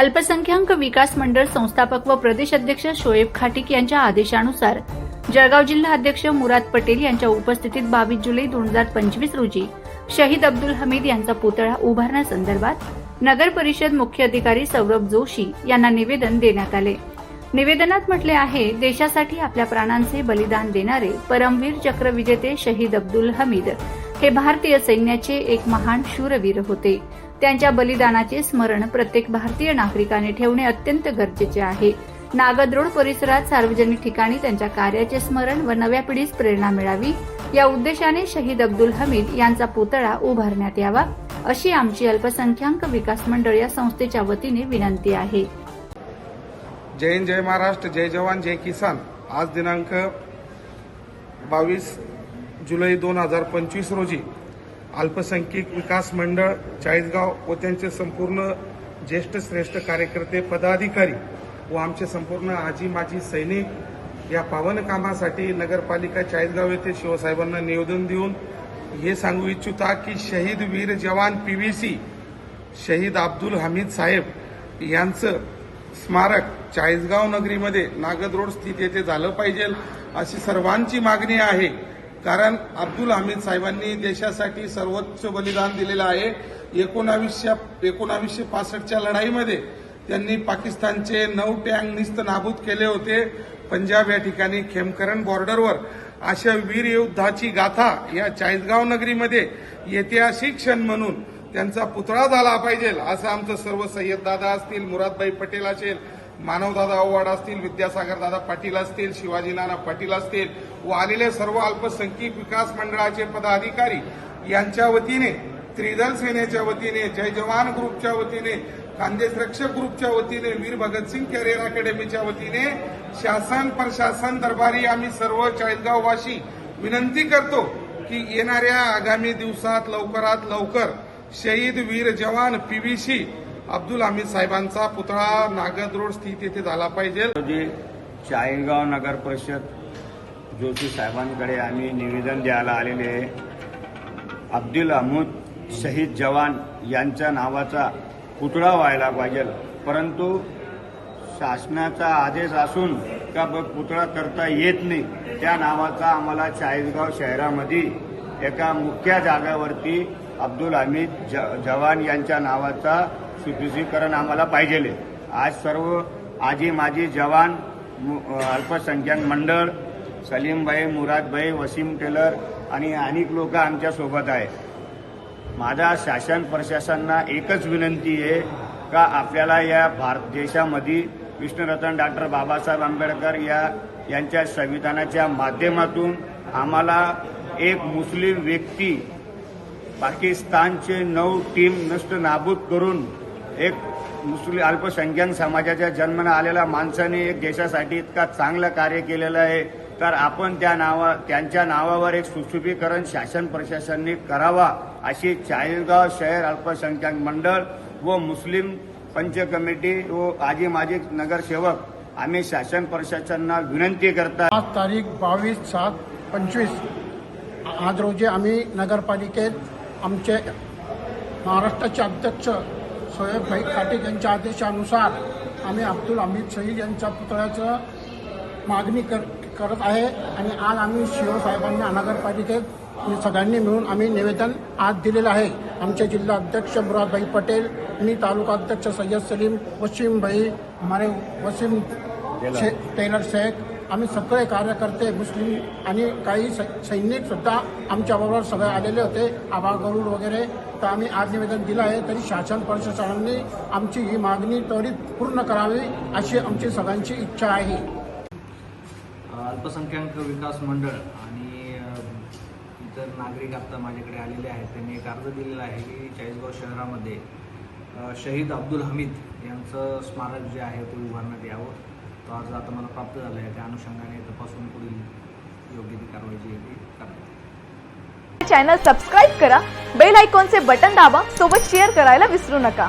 अल्पसंख्याक विकास मंडळ संस्थापक व प्रदेश अध्यक्ष शोएब खाटिक यांच्या आदेशानुसार जळगाव जिल्हा अध्यक्ष मुराद पटेल यांच्या उपस्थितीत बावीस जुलै दोन हजार पंचवीस रोजी शहीद अब्दुल हमीद यांचा पुतळा उभारण्यासंदर्भात नगर परिषद मुख्य अधिकारी सौरभ जोशी यांना निवेदन देण्यात आले. निवेदनात म्हटले आहे देशासाठी आपल्या प्राणांचे बलिदान देणारे परमवीर चक्र विजेते शहीद अब्दुल हमीद हे भारतीय सैन्याचे एक महान शूरवीर होते. त्यांच्या बलिदानाचे स्मरण प्रत्येक भारतीय नागरिकाने ठेवणे अत्यंत गरजेचे आहे. नागद्रोड परिसरात सार्वजनिक ठिकाणी त्यांच्या कार्याचे स्मरण व नव्या पिढीस प्रेरणा मिळावी या उद्देशाने शहीद अब्दुल हमीद यांचा पुतळा उभारण्यात यावा अशी आमची अल्पसंख्याक विकास मंडळ या संस्थेच्या वतीने विनंती आहे. जय हिंद जय महाराष्ट्र जय जवान जय किसान. आज दिनांक बावीस जुलै दोन हजार पंचवीस रोजी अल्पसंख्यक विकास मंडळ चाळीसगाव व त्यांचे संपूर्ण ज्येष्ठ श्रेष्ठ कार्यकर्ते पदाधिकारी व आमचे संपूर्ण आजी माजी सैनिक या पावन कामासाठी नगरपालिका चाळीसगाव येथे शिवसाहेबांना निवेदन देऊन हे सांगू इच्छिता की शहीद वीर जवान पीव्हीसी शहीद अब्दुल हमीद साहेब यांचं स्मारक चाळीसगाव नगरीमध्ये नागद रोड स्थित येथे झालं पाहिजे अशी सर्वांची मागणी आहे. कारण अब्दुल हमीद साहेबांनी देशासाठी सर्वोच्च बलिदान दिलेलं आहे. एकोणावीसशे एकोणावीसशे पासष्टच्या लढाईमध्ये त्यांनी पाकिस्तानचे नऊ टँक निस्त नाबूद केले होते. पंजाब या ठिकाणी खेमकरण बॉर्डरवर अशा वीर युद्धाची गाथा या चाळीसगाव नगरीमध्ये ऐतिहासिक क्षण म्हणून त्यांचा पुतळा झाला पाहिजे असं आमचं सर्व सय्यद दादा असतील मुरादभाई पटेल असेल मानवदादा आव्हाड असतील विद्यासागरदादा पाटील असतील शिवाजी नाना पाटील असतील व आलेले सर्व अल्पसंख्यक विकास मंडळाचे पदाधिकारी यांच्या वतीने त्रिदल सेनेच्या वतीने जय जवान ग्रुपच्या वतीने खानदेश रक्षक ग्रुपच्या वतीने वीर भगतसिंग कॅरियर अकॅडमीच्या वतीने शासन प्रशासन दरबारी आम्ही सर्व चाळीसगाववासी विनंती करतो की येणाऱ्या आगामी दिवसात लवकरात लवकर शहीद वीर जवान पीव्हीसी अब्दुल हमीद साहेबांचा पुतळा नागद रोड स्थित येथे झाला पाहिजे. रोजी चाळीसगाव नगर परिषद जोशी साहेबांकडे आम्ही निवेदन द्यायला आलेले आहे. अब्दुल अहमद शहीद जवान यांच्या नावाचा पुतळा व्हायला पाहिजे. परंतु शासनाचा आदेश असून का बघ पुतळा करता येत नाही त्या नावाचा आम्हाला चाळीसगाव शहरामध्ये एका मुख्य जागावरती अब्दुल हमीद ज जवान यांच्या नावाचा सुदृढीकरण आम्हाला पाहिजेले. आज सर्व आजी माजी जवान मु- अल्पसंख्याक मंडळ सलीमभाई मुरादभाई वसीम टेलर आणि अनेक लोक आमच्यासोबत आहे माझा शासन प्रशासनाला एकच विनंती आहे का आपल्याला या भारत देशामध्ये विष्णुरतन डॉक्टर बाबासाहेब आंबेडकर या यांच्या संविधानाच्या माध्यमातून आम्हाला एक मुस्लिम व्यक्ती पाकिस्तानचे नऊ टीम नष्ट नाबूद करून एक मुस्लिम अल्पसंख्याक समाजाच्या जन्माला आलेल्या माणसाने एक देशासाठी इतका चांगलं कार्य केलेलं आहे. तर आपण त्या नावा त्यांच्या नावावर एक सुशुभीकरण शासन प्रशासनने करावा अशी चाळीसगाव शहर अल्पसंख्याक मंडळ व मुस्लिम पंच कमिटी व आजी माजी नगरसेवक आम्ही शासन प्रशासनाला विनंती करता आज तारीख बावीस सात पंचवीस. आज रोजी आम्ही नगरपालिकेत आमचे महाराष्ट्राचे अध्यक्ष सोहेबभाई खाटिक यांच्या आदेशानुसार आम्ही अब्दुल अमित शहीद यांच्या पुतळ्याचं मागणी कर करत आहे आणि आज आम्ही शिवसाहेबांना नगरपालिकेत सगळ्यांनी मिळून आम्ही निवेदन आज दिलेलं आहे. आमचे जिल्हा अध्यक्ष मुरादभाई पटेल मी तालुका अध्यक्ष सय्यद सलीम वसीमभाई हमारे वसीम शे- टेलर शेख आम्ही सगळे कार्यकर्ते मुस्लिम आणि काही सै- सैनिक सुद्धा आमच्याबरोबर सगळे आलेले होते. आबा गरुड वगैरे. तर आम्ही आज निवेदन दिलं आहे तरी शासन प्रशासनाने आमची ही मागणी त्वरित पूर्ण करावी अशी आमची सगळ्यांची इच्छा आहे. अल्पसंख्याक विकास मंडळ आणि इतर नागरिक आता माझ्याकडे आलेले आहेत. त्यांनी एक अर्ज दिलेला आहे की चाळीसगाव शहरामध्ये शहीद अब्दुल हमीद यांचं स्मारक जे आहे ते उभारण्यात यावं. तो अर्ज आता मला प्राप्त झाला आहे त्या अनुषंगाने तपासून पुढील योग्य ती कारवाई जी आहे ती करण्यात चॅनल सबस्क्राईब करा बेल आयकॉनचे बटन दाबा सोबत शेअर करायला विसरू नका.